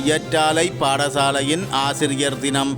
யா ஐயற்றாலை பாடசாலையின் ஆசிரியர் தினம்.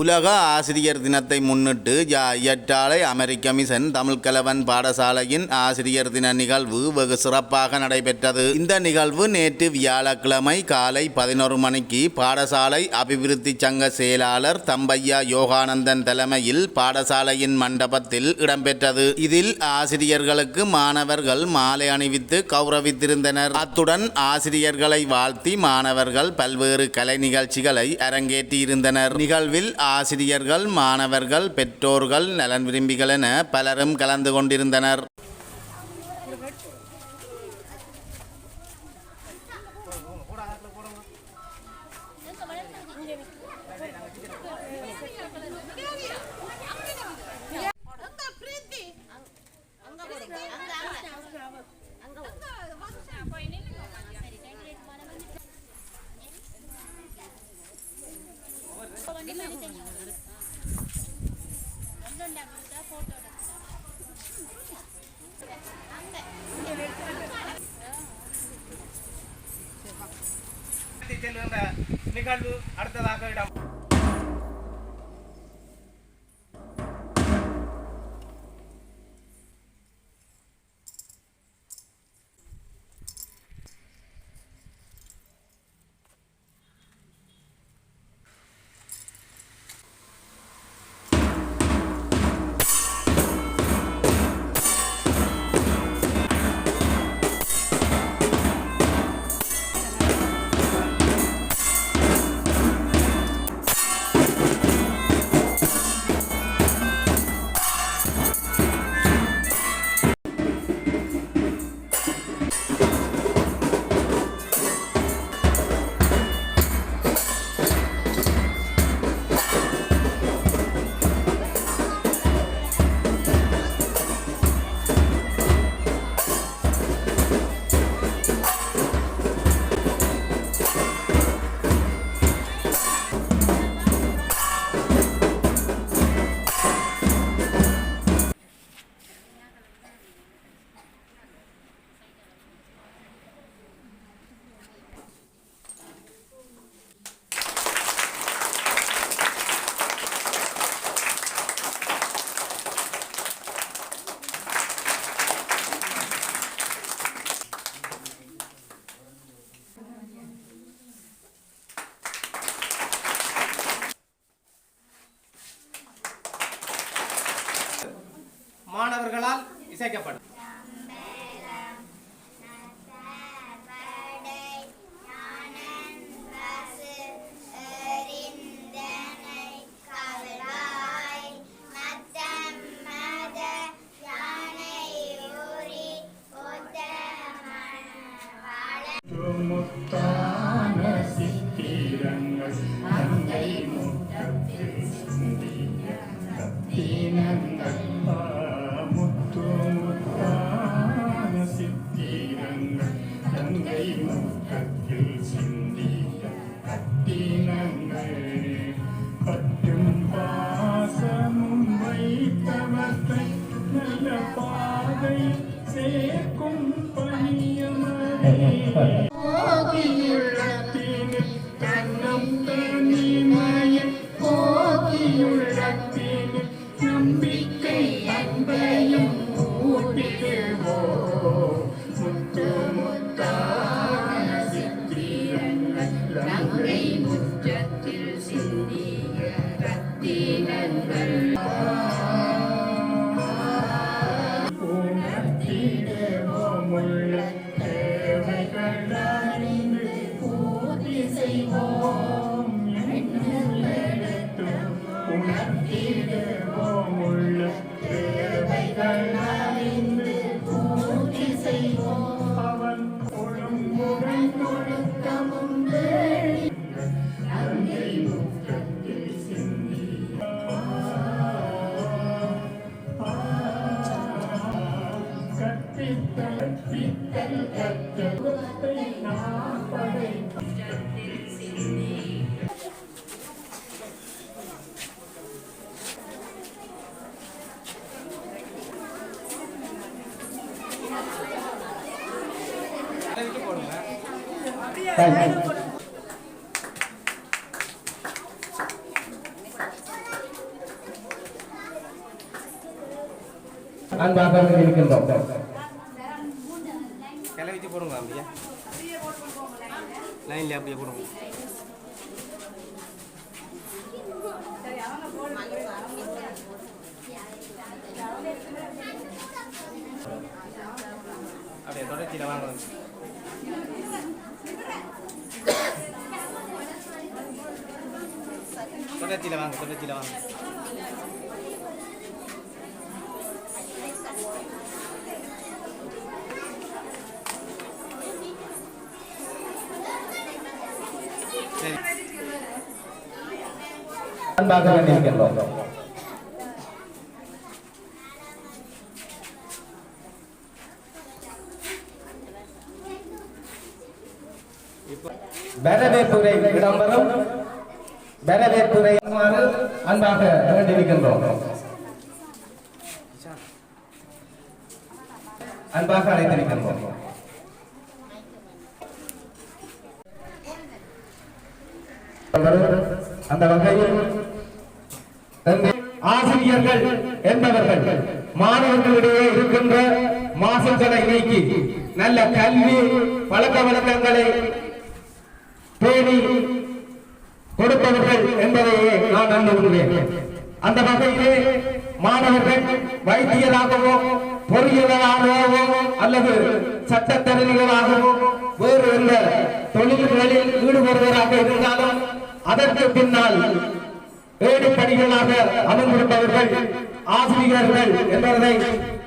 உலக ஆசிரியர் தினத்தை முன்னிட்டு ஜா ஐயற்றாலை அமெரிக்க மிஷன் தமிழ் கலவன் பாடசாலையின் ஆசிரியர் தின நிகழ்வு வெகு சிறப்பாக நடைபெற்றது. இந்த நிகழ்வு நேற்று வியாழக்கிழமை காலை பதினோரு மணிக்கு பாடசாலை அபிவிருத்தி சங்க செயலாளர் தம்பையா யோகானந்தன் தலைமையில் பாடசாலையின் மண்டபத்தில் இடம்பெற்றது. இதில் ஆசிரியர்களுக்கு மாணவர்கள் மாலை அணிவித்து கௌரவித்திருந்தனர். அத்துடன் ஆசிரியர்களை வாழ்த்தி மாணவர்கள் பல்வேறு கலை நிகழ்ச்சிகளை அரங்கேற்றியிருந்தனர். நிகழ்வில் ஆசிரியர்கள் மாணவர்கள் பெற்றோர்கள் நலன் விரும்பிகள் என பலரும் கலந்து கொண்டிருந்தனர். Thank you. தேங்க்யூ அன்பாக இருக்கின்றோம் கிளை வச்சு போடுங்க அப்படியே லைன்ல அப்படியே போடுங்க அப்படியே தொடர்ச்சியில் வாங்க தொடர்ச்சியில் வாங்க தொடர்ச்சியில் வாங்க. சரி வேண்டியிருக்கின்றோம் வரவேற்புரை இடம்பெறும் வரவேற்புரை அன்பாக வேண்டியிருக்கின்றோம் அன்பாக அழைத்திருக்கின்றோம். அந்த வகையில் ஆசிரியர்கள் என்பவர்கள் மாணவர்களிடையே இருக்கின்ற மாசுக்களை நீக்கி நல்ல கல்வி பழக்க வழக்கங்களை பேணி கொடுப்பவர்கள் என்பதையே நான் நம்புகிறேன். அந்த வகையிலே மாணவர்கள் வைத்தியராகவோ பொறியியலாகவோ அல்லது சட்டத்தரணிகளாகவோ வேறு எந்த தொழில்களில் ஈடுபடுவதாக இருந்தாலும் அதற்கு பின்னால் ஏடுபடிகளாக அமர்ந்திருப்பவர்கள் ஆசிரியர்கள் என்பதை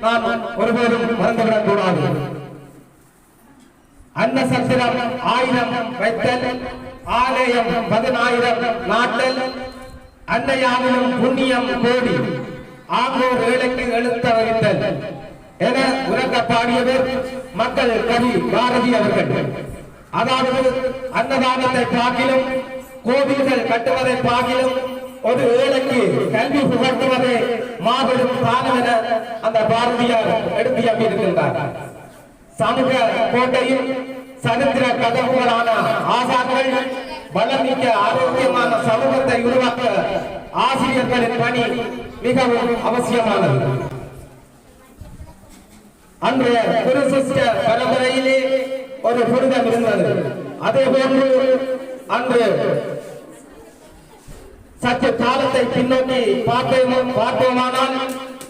நாம் ஒருபோதும் மறந்துவிடக் கூடாது அன்னசத்திரம் ஆயிரம் வைத்தல் ஆலயம் பதினாயிரம் நாட்டல் அன்னையாவிலும் புண்ணியம் கோடி. ஆங்கோர் ஏழைக்கு எழுத்த வைத்தல் என உறக்க பாடியவர் மக்கள் கவி பாரதி அவர்கள். அதாவது அன்னதானத்தை பார்க்கிலும் கோவில்கள் கட்டுவதை பார்க்கிலும் ஒரு ஏழைக்கு கல்வி புகழ்த்துவதே மாபெரும் தானம் என அந்த பாரதியார் எடுத்து இருக்கின்றார் சமூக கோட்டையில் சரித்திர கதவுகளான ஆசாக்கள் வளமிக்க ஆரோக்கியமான சமூகத்தை உருவாக்க ஆசிரியர்களின் பணி மிகவும் அவசியமானது. அன்று குரு சிஷ்ட பரம்பரையிலே ஒரு புரிதம் இருந்தது. அதே போன்று அன்று சற்று காலத்தை பின்னோக்கி பார்த்தோம் பார்த்தோமானால்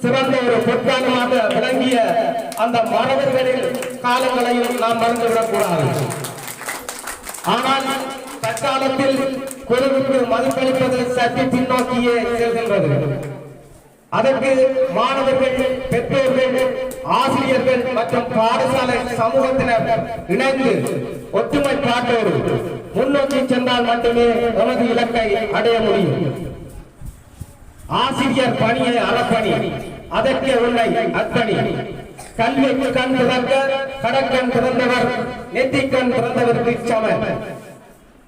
சிறந்த ஒரு பொற்காலமாக விளங்கிய அந்த மரபர்களின் காலங்களையும் நாம் மறந்துவிடக்கூடாது. ஆனால் தற்காலத்தில் குழுவுக்கு மதிப்பளிப்பது சற்று பின்னோக்கியே செல்கின்றது. அதற்கு மாணவர்கள் பெற்றோர்கள் ஆசிரியர்கள் மற்றும் பாடசாலை சமூகத்தினர் இணைந்து ஒற்றுமைப்பாட்டோடு முன்னோக்கி சென்றால் மட்டுமே நமது இலக்கை அடைய முடியும். ஆசிரியர் பணியை அறப்பணி. அதற்கே உன்னை அர்ப்பணி கல்விக்கு கண் திறக்க கடற்கண் திறந்தவர் நெத்திக்கண் திறந்தவருக்கு சமர்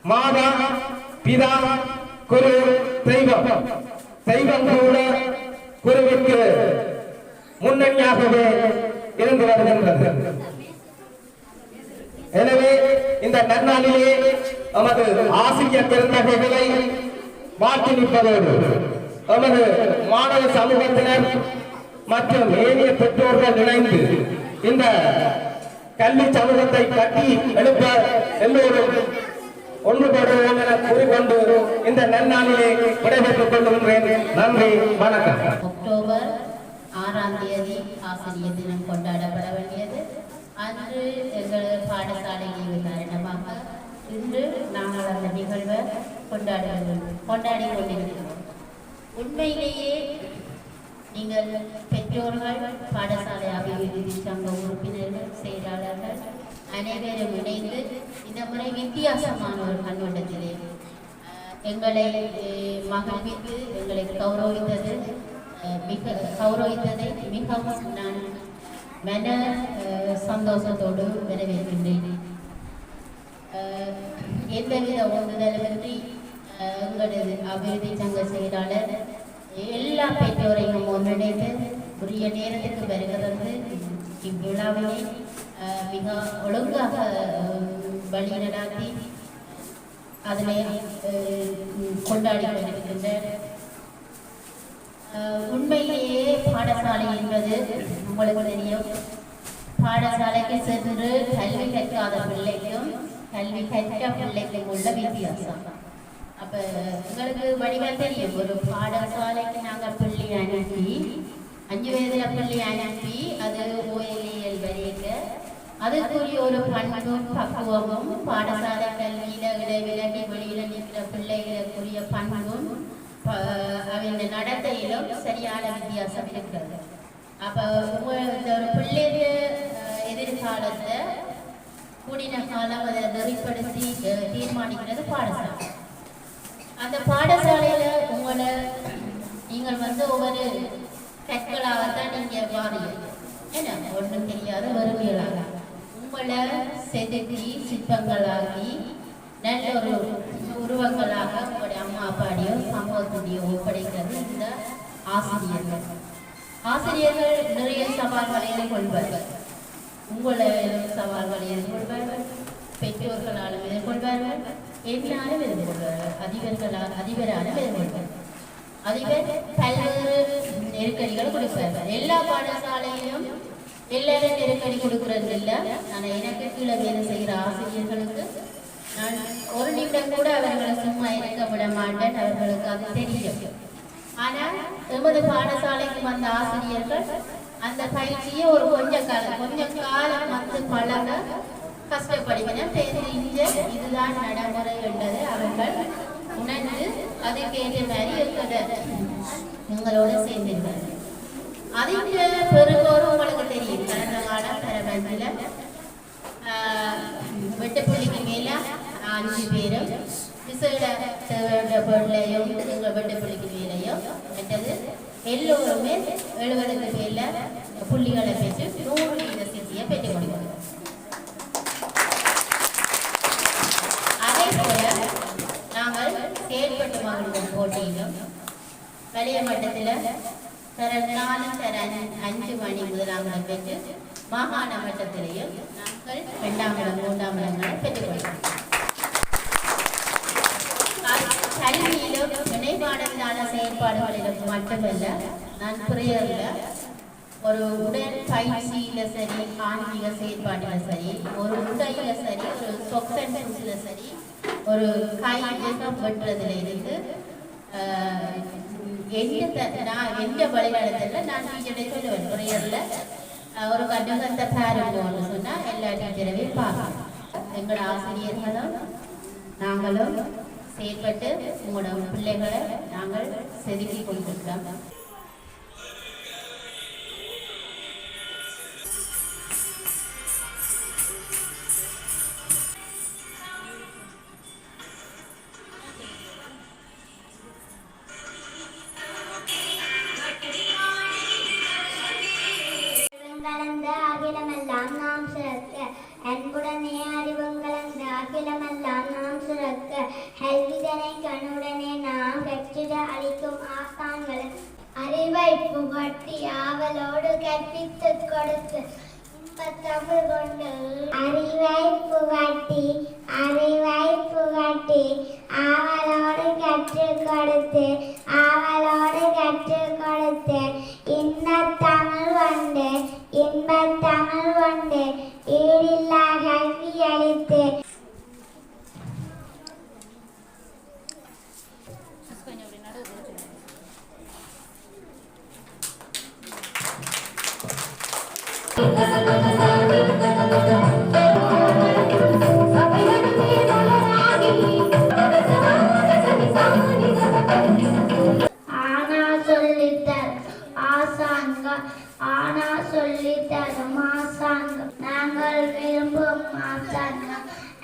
மாதா பிதா குரு தெய்வம். தெய்வம் கூட குருவிற்கு முன்னணியாகவே இருந்து வருகின்றது. எனவே இந்த நன்னாளிலே நமது ஆசிரியர் பெருந்தகைகளை மாற்றி நிற்பதோடு நமது மாணவ சமூகத்தினர் மற்றும் ஏனைய பெற்றோர்கள் இணைந்து இந்த கல்வி சமூகத்தை கட்டி எழுப்ப எல்லோரும் ஒன்றுபடுவோம் என கூறிக்கொண்டு இந்த நன்னாளிலே விடைபெற்றுக் கொள்கின்றேன். நன்றி வணக்கம். அக்டோபர் ஆறாம் தேதி ஆசிரியர் தினம் கொண்டாடப்பட வேண்டியது. அன்று எங்கள் பாடசாலை காரணமாக இன்று நாங்கள் அந்த நிகழ்வை கொண்டாட கொண்டாடி கொண்டிருக்கிறோம். உண்மையிலேயே நீங்கள் பெற்றோர்கள் பாடசாலை அபிவிருத்தி சங்க உறுப்பினர்கள் செயலாளர்கள் அனைவரும் இணைந்து இந்த முறை வித்தியாசமான ஒரு கண்ணோட்டத்திலே எங்களை அஹ், மகிழ்வித்து எங்களை கௌரவித்தது மிக கௌரவித்ததை மிகவும் நான் மன சந்தோஷத்தோடு வரவேற்கின்றேன். எந்தவித ஒன்றுதலின்றி எங்களது அபிவிருத்தி சங்க செயலாளர் எல்லா பெற்றோரையும் ஒன்றிணைத்து உரிய நேரத்துக்கு வருகிறது இவ்விழாவினை மிக ஒழுங்காக வழி நடாத்தி அதனை கொண்டாடி கொண்டிருக்கின்ற உண்மையிலேயே பாடசாலை என்பது உங்களுக்கு தெரியும். பாடசாலைக்கு சென்று கல்வி கற்காத பிள்ளைக்கும் கல்வி கற்ற பிள்ளைக்கும் உள்ள வித்தியாசம். அப்ப உங்களுக்கு வடிவம் தெரியும். ஒரு பாடசாலைக்கு நாங்கள் பள்ளி அனுப்பி அஞ்சு வயதுல பள்ளி அனுப்பி அது ஓஎல்இஎல் வரைக்க அதுக்குரிய ஒரு பண்பும் பக்குவமும் பாடசாலை கல்வியில இடைவிலகி வெளியில நிற்கிற பிள்ளைகளுக்குரிய பண்பும் அவங்க நடத்தையிலும் சரியான வித்தியாசம் இருக்கிறது. அப்போ இந்த ஒரு பிள்ளைங்க எதிர்காலத்தை கூடின காலம் அதை நெறிப்படுத்தி தீர்மானிக்கிறது பாடசாலை. அந்த பாடசாலையில உங்களை நீங்கள் வந்து ஒவ்வொரு கற்களாகத்தான் நீங்க வாரீங்க என்ன ஒன்றும் தெரியாத வறுமைகளாக. உங்களை செதுக்கி சிற்பங்களாகி நல்ல ஒரு உருவங்களாக உங்களுடைய அம்மா அப்பாடியோ சமூகத்துடையோ ஒப்படைக்கிறது இந்த ஆசிரியர்கள். ஆசிரியர்கள் நிறைய சவால்களை எதிர்கொள்வார்கள். உங்களை சவால்களை எதிர்கொள்வார்கள் பெற்றோர்களாலும் எதிர்கொள்வார்கள் என்னாலும் எதிர்கொள்வார்கள் அதிபர்களால் அதிபரான எதிர்கொள்வார்கள் அதிபர் பல்வேறு நெருக்கடிகள் கொடுப்பார்கள் எல்லா பாடசாலையிலும் எல்லாரும் நெருக்கடி கொடுக்கறது இல்லை ஆனால் எனக்கு கீழே வேலை செய்கிற ஆசிரியர்களுக்கு நான் ஒரு நிமிடம் கூட அவர்களை சும்மா இருக்க விட மாட்டேன். அவர்களுக்கு அது தெரியும். ஆனால் எமது பாடசாலைக்கு வந்த ஆசிரியர்கள் அந்த பயிற்சியை ஒரு கொஞ்ச காலம் கொஞ்ச காலம் வந்து பழக கஷ்டப்படுகிறேன் தெரிஞ்ச இதுதான் நடைமுறை என்றது அவர்கள் உணர்ந்து அதற்கேற்ற மாதிரி இருக்கிற எங்களோட சேர்ந்திருக்கிறார்கள் அதுக்கு பெருகோரும் உங்களுக்கு தெரியும் கடந்த காலம் பிரபந்தில் வெட்டுப்புள்ளிக்கு மேல அஞ்சு பேரும் விசேட பிள்ளையும் எங்கள் வெட்டுப்புள்ளிக்கு மேலையும் மற்றது எல்லோருமே எழுபதுக்கு மேல புள்ளிகளை பெற்று நூறு வீத சித்தியை பெற்றுக் கொடுக்கிறார் அதே போல நாங்கள் மாணவர்கள் போட்டியிலும் வலிய மட்டத்தில் தர நாலு தர அஞ்சு- மணி முதலாம் இடம் பெற்று மாகாண மட்டத்திலேயும் நாங்கள் இரண்டாம் இடம் மூன்றாம் இடங்களை பெற்றுக்கொள்கிறோம். கல்வியிலும் இணைப்பாடலான செயற்பாடுகளிலும் மட்டுமல்ல நான் புரியல ஒரு உடல் பயிற்சியில சரி ஆன்மீக செயற்பாட்டுல சரி ஒரு உடையில சரி ஒரு சொக்கன்ல சரி ஒரு கை வெட்டுறதுல இருந்து எந்த நான் எந்த வழிநடத்தல நான் டீச்சரை சொல்லுவேன். புரியல ஒரு கண்டுகந்த பாருங்கன்னு சொன்னால் எல்லா டீச்சரையும் பார்க்கணும் எங்களோட ஆசிரியர்களும் நாங்களும் செயல்பட்டு உங்களோட பிள்ளைகளை நாங்கள் செதுக்கி கொண்டிருக்கிறோம் கொண்டு அறிவை புகட்டி ஆனா சொல்லித்தர் ஆசாங்க ஆனா சொல்லித்தரும் ஆசாங்க நாங்கள் விரும்பும் ஆசாங்க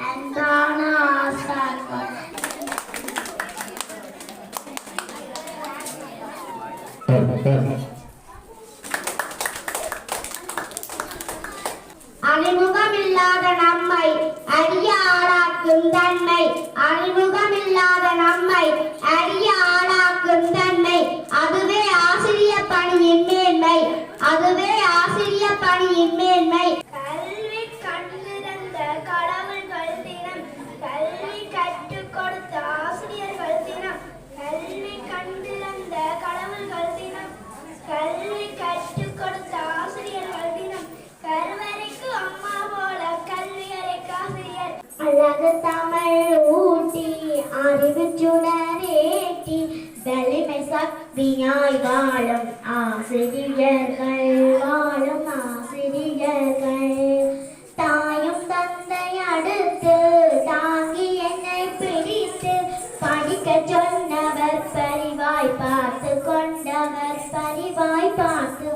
அன்பான ஆசாங்க அறிமுகமில்லாத இம்மேன்மை கல்வி கண்டிருந்த கடவுள்கள் தினம் கல்வி கற்றுக் கொடுத்த ஆசிரியர்கள் தினம் கல்வி கண்டிருந்த கடவுள்கள் தினம் கல்வி கற்றுக் கொடுத்த ஆசிரியர்கள் தினம் கருவறைக்கு அம்மா போல கல்வி அறைக்கு ஆசிரியர். அழகு தமிழ் ஊட்டி அறிவு சுடரேட்டி வலிமை சக்தியாய் வாழும் ஆசிரியர்கள். சொன்னவர் பரிவாய் பார்த்து கொண்டவர் பரிவாய் பார்த்து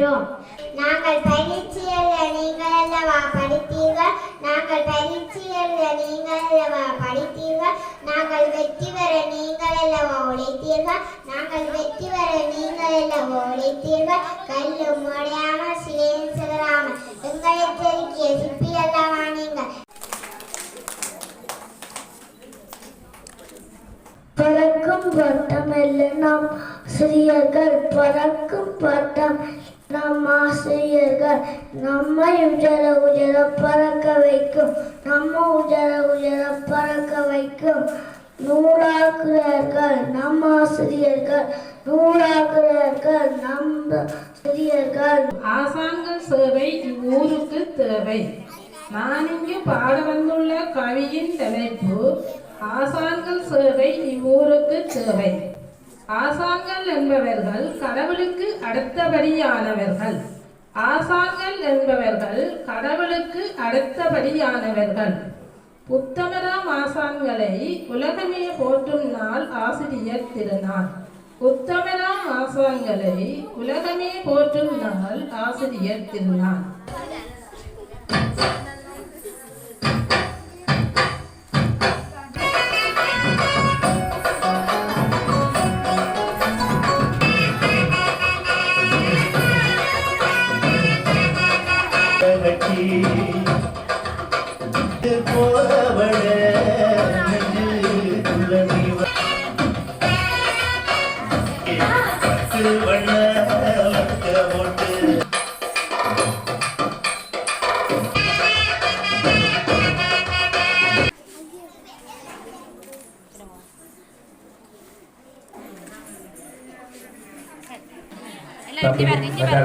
ஏவெற்றோம் நாங்கள் அல்ல நீங்கள் அல்லவா படித்தீர்கள்? நாங்கள் அல்ல நீங்கள் அல்லவா படித்தீர்கள்? நாங்கள் வெற்றி பெற நீங்கள் அல்லவா உழைத்தீர்கள்? நாங்கள் வெற்றி பெற நீங்கள் அல்லவா உழைத்தீர்கள்? கல்லும் உடையாமல் சிலையும் சிதறாமல் எங்களை தெருக்கிய சிப்பி அல்லவா நீங்கள்? பறக்கும் பட்டம் அல்ல நாம் ஆசிரியர்கள் பறக்கும் பட்டம் நம் ஆசிரியர்கள் நம்மை உஜர உஜர பறக்க வைக்கும். நம்ம உஜர உஜர பறக்க வைக்கும். நூலாக்குறார்கள் நம் ஆசிரியர்கள் நூலாக்குறார்கள் நம் ஆசிரியர்கள். ஆசான்கள் சேவை இவ்வூருக்கு தேவை. நான் இங்கு பாட வந்துள்ள கவியின் தலைப்பு ஆசான்கள் சேவை இவ்வூருக்கு தேவை. ஆசான்கள் என்பவர்கள் கடவுளுக்கு அடுத்தபடியானவர்கள். ஆசான்கள் என்பவர்கள் கடவுளுக்கு அடுத்தபடியானவர்கள். உத்தமராம் ஆசான்களை உலகமே போற்றும் நாள் ஆசிரியர் திருநாள். உத்தமராம் ஆசான்களை உலகமே போற்றும் நாள் ஆசிரியர் திருநாள். தம்பி மற்ற